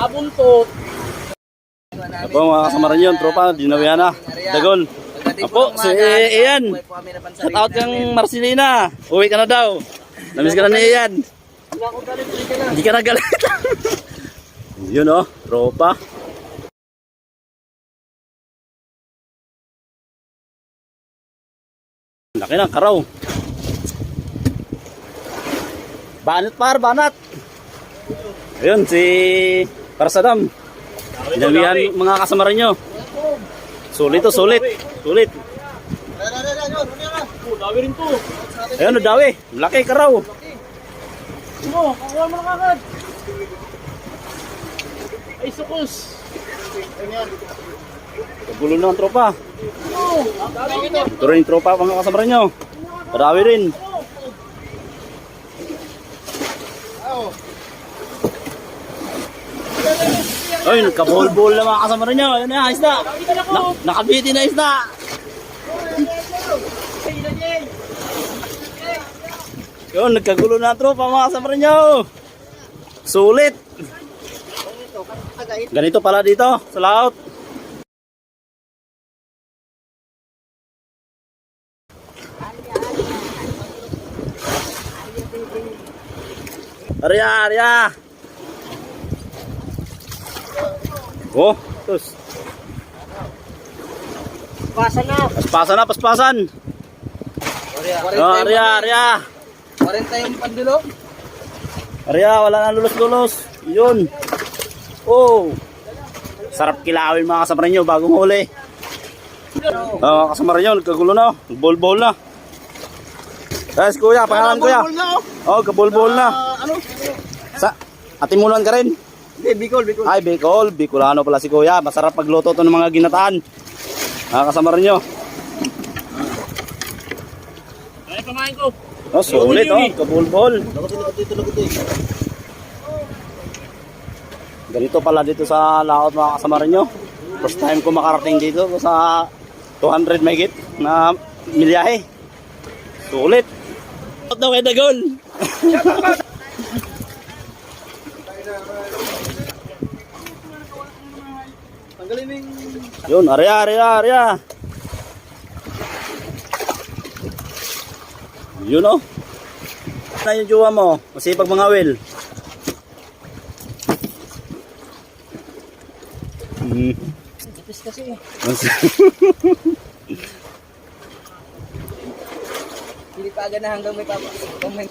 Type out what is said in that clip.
Abuntot. Apo mga kasamaran yun, tropa, dinawihan na. Dagol. Apo, si Ian. Shout out kang Marcelina. Uwi ka na daw. Namiss ka na ni Ian. Hindi ka na galit. Yun oh, tropa. Laki ng karaw. Banat par, banat. Ayun, si Parasadam. Dinawihan mga kasamaran nyo. Sulit to, sulit. Sulit. Dami rin to. Ayun, nadawi. Laki karaw. Ano, kakuha mo na kagad. Ay, sukos. Kagulo na ang tropa. Ito. Rin yung tropa mga kasamaran nyo. Padawi rin. Ay, nagka-bol-bol na mga kasamaran nyo. Ayun na, isda. Na nakabiti na isda. Yun, nagkagulo na tropa mga kasamaran nyo. Sulit. Ganito pala dito, sa laot. Arya, arya. Oh, tus. Pasa na. Paspasan na, paspasan. Oh, arya, arya. 40 yung pandulo. Arya, wala na lulos-lulos. Yun. Oh. Sarap kilawin mga kasamaran nyo bagong huli. Oh, kasamaran nyo, nagkagulo na. Bol-bol na. Guys, kuya, pangalan kuya. Oh, kabol-bol na. ano? Sa, atimulan ka rin. Hindi, Bicol, Bicol. Ay, Bicol. Bicolano pala si Kuya. Masarap pagluto to ng mga ginataan. Ah, kasama rin nyo. Ay, pamain ko. Oh, sulit oh. Kabulbol. Ganito pala dito sa laot mga kasama rin nyo. First time ko makarating dito sa 200 megit na milyahe. Sulit. Out daw kay Dagol. Tanggalin mo yung... Yun, arya, arya, arya. Yun oh. Na yung jowa mo, masipag mga will. Hmm. Tipis kasi eh. Hindi pa agad na hanggang may papa. Hanggang may...